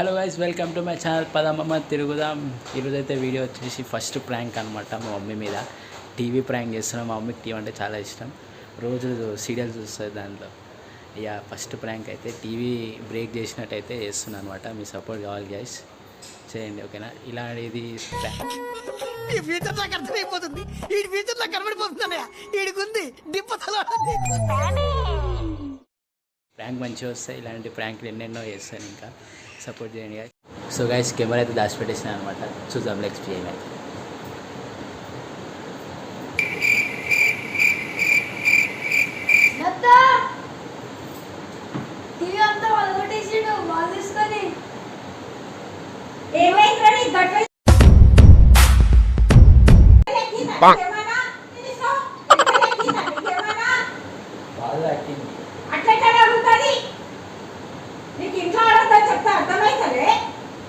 Hello guys welcome to my channel పదమ్మ తిరుగుదాం. ఈరోజు అయితే వీడియో వచ్చేసి ఫస్ట్ ప్రాంక్ అనమాట మా మమ్మీ మీద. టీవీ ప్రాంక్ చేస్తున్నాం మా మమ్మీకి టీవీ అంటే చాలా ఇష్టం. రోజు సీరియల్ చూస్తుంది దాంట్లో. ఇక ఫస్ట్ ప్రాంక్ అయితే టీవీ బ్రేక్ చేసినట్టయితే చేస్తున్నాను అనమాట మీ సపోర్ట్ కావాలి గైస్. చేయండి ఓకేనా? ఇలాంటిది ఈ ఫ్యూచర్ నాకు అర్థమైపోతుంది ఈ ఫ్యూచర్ నాకు కనబడిపోతుందన్నయ్య ఈడికుంది దిప్పతలో ప్రాంక్ మంచిగా వస్తాయి ఇలాంటి ప్రాంక్లు ఎన్నెన్నో చేస్తాను ఇంకా. సపోర్ట్ చేయండి. సో గైస్ కెమెరా అయితే దాచిపెట్టేసిన అనమాట చూద్దాం నెక్స్ట్ నీ గట్ల నీకు ఇంట్లో అడుగుతా చెప్తే అర్థమవుతుంది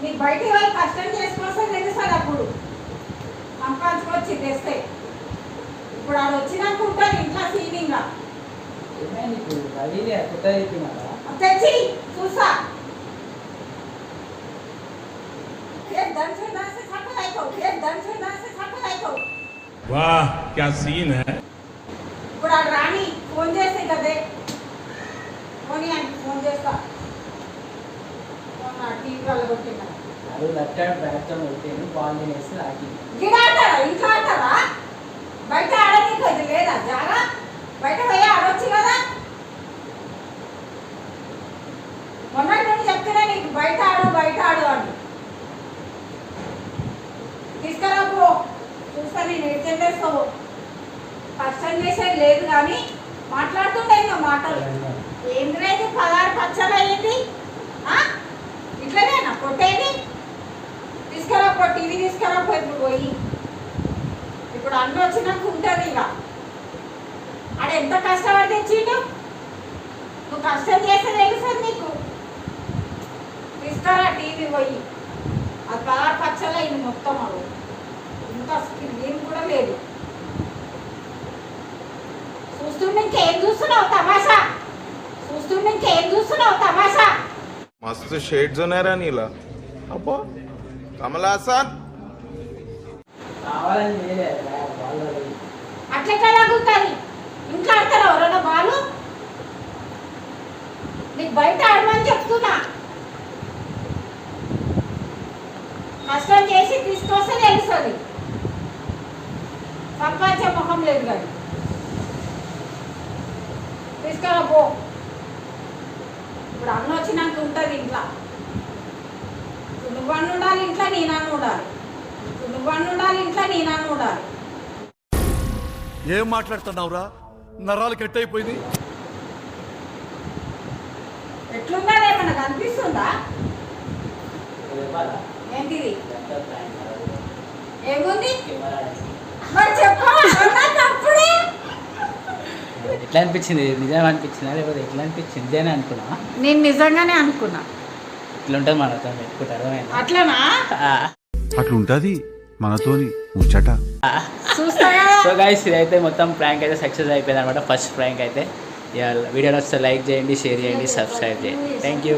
నీకు బయటికి వెళ్ళి కష్టం చేసుకోవాల్సింది తెలుస్తుంది అప్పుడు సంపాదించుకొచ్చి తెస్తే ఇప్పుడు ఆడు వచ్చినాక ఉంటుంది ఇంట్లో సీనింగ్ ఏమైంది ఇప్పుడు రవిలే కొత్త అయిపోయినా తెచ్చి చూసా फिर दन से दन से थक गए तो फिर दन से दन से थक गए तो वाह क्या सीन है ఇప్పుడు ఆ రాణి ఫోన్ చేస్తే కదే ఫోన్ అని ఫోన్ చేస్తా ఫోన్ నా టీవీ వాళ్ళు కొట్టిన అది లట్టాడు బ్యాట్తో అయిపోయాను బాల్ తినేసి ఇంట్లో ఆడతారా బయట ఆడనీకి అది లేదా? జాగా బయట పోయి ఆడొచ్చు కదా? మొన్నటి నుండి చెప్తున్నా నీకు బయట ఆడు బయట ఆడు అని. తీసుకురా పో. చూస్తా నేను ఏం కష్టం చేసేది లేదు కానీ మాట్లాడుతుండే ఇంకా మాటలు. ఏంద్రా ఇది పదహారు పచ్చలు అయ్యింది ఆ? ఇట్లనేనా కొట్టేది తీసుకురా పో టీవీ తీసుకురాకపోయి ఇప్పుడు పోయి. ఇప్పుడు అన్న వచ్చినాక ఉంటుంది ఇక. ఆడ ఎంత కష్టపడి తెచ్చిండు? నువ్వు కష్టం చేస్తే తెలుసా నీకు. తీసుకురా టీవీ పోయి? అది కలర్ పచ్చలైంది మొత్తం అవి. ఇంకా స్క్రీన్ కూడా లేదు. చూస్తుండే ఇంకేం చూస్తున్నావు తమాషా? చూస్తుండే ఇంకేం చూస్తున్నావు తమాషా? మస్తు షేడ్స్ ఉన్నారా నీలా. అబ్బా. కమలాసన్ నీకు బయట ఆడమని చెప్తున్నా. కష్టం చేసి తీసుకొస్తే తెలుస్తుంది. సంపాదించే మొహం లేదు కానీ తీసుకురా పో. ఇప్పుడు అన్న వచ్చినాక ఉంటుంది ఇంట్లో. నువ్వన్న ఉండాలి ఇంట్లో నేనన్న ఉండాలి నువ్వన్న ఉండాలి ఇంట్లో నేనన్న ఉండాలి ఏం మాట్లాడుతున్నావురా? నరాలు కట్ అయిపోయింది ఏమన్నా కనిపిస్తుందా? ఏంటిది? ఏముంది? మరి ఎట్లా అనిపించింది? నిజం అనిపించిందా? లేకపోతే ఎట్లా అనిపించింది? ఇదేనే అనుకున్నా? నేను నిజంగానే అనుకున్నా. ఇట్లా ఉంటుంది మనతో పెట్టుకుంటే అర్థమైందా? అట్లనా? ఆ. అట్లుంటది మనతోని ముచ్చట. సో గైస్ ఇదైతే మొత్తం ప్రాంక్ అయితే సక్సెస్ అయిపోయింది అనమాట ఫస్ట్ ప్రాంక్ అయితే. వీడియో వస్తే లైక్ చేయండి షేర్ చేయండి సబ్స్క్రైబ్ చేయండి. Thank you